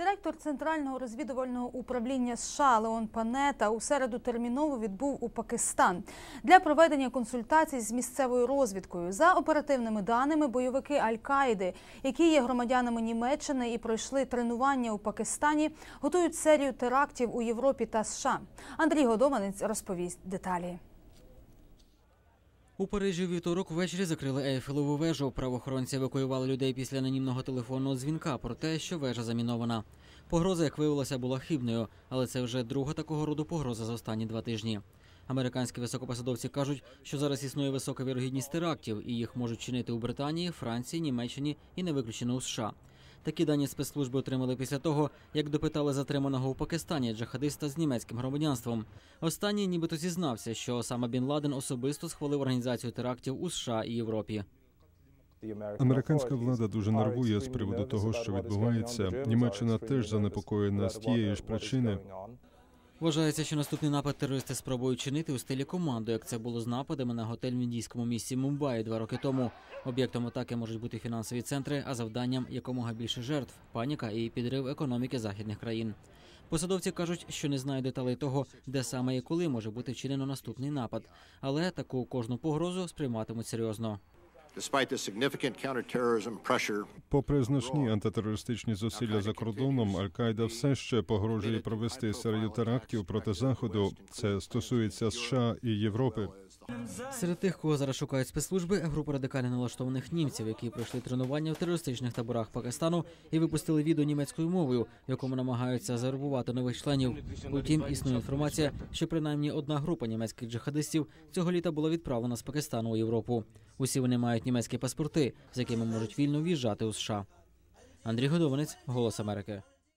Директор центрального розвідувального управління США Леон Панета у середу терміново відбув у Пакистан для проведення консультацій з місцевою розвідкою. За оперативними даними, бойовики Аль-Каїди, які є громадянами Німеччини і пройшли тренування у Пакистані, готують серію терактів у Європі та США. Андрій Годованець розповість деталі. У Парижі вівторок ввечері закрили Ейфелеву вежу. Правоохоронці евакуювали людей після анонімного телефонного дзвінка про те, що вежа замінована. Погроза, як виявилося, була хибною, але це вже друга такого роду погроза за останні два тижні. Американські високопосадовці кажуть, що зараз існує висока вірогідність терактів, і їх можуть чинити у Британії, Франції, Німеччині і не виключено у США. Такі дані спецслужби отримали після того, як допитали затриманого у Пакистані джихадиста з німецьким громадянством. Останній нібито зізнався, що саме Бін Ладен особисто схвалив організацію терактів у США і Європі. Американська влада дуже нервує з приводу того, що відбувається. Німеччина теж занепокоєна з тієї ж причини. Вважається, що наступний напад терористи спробують чинити у стилі команду, як це було з нападами на готель в індійському місті Мумбаї два роки тому. Об'єктом атаки можуть бути фінансові центри, а завданням якомога більше жертв, паніка і підрив економіки західних країн. Посадовці кажуть, що не знають деталей того, де саме і коли може бути вчинено наступний напад, але таку кожну погрозу сприйматимуть серйозно. Попри значні антитерористичні зусилля за кордоном, Аль-Каїда все ще погрожує провести серію терактів проти заходу. Це стосується США і Європи. Серед тих, кого зараз шукають спецслужби, група радикально налаштованих німців, які пройшли тренування в терористичних таборах Пакистану і випустили відео німецькою мовою, в якому намагаються завербувати нових членів. Утім, існує інформація, що принаймні одна група німецьких джихадистів цього літа була відправлена з Пакистану у Європу. Усі вони мають німецькі паспорти, з якими можуть вільно в'їжджати у США. Андрій Годованець, Голос Америки.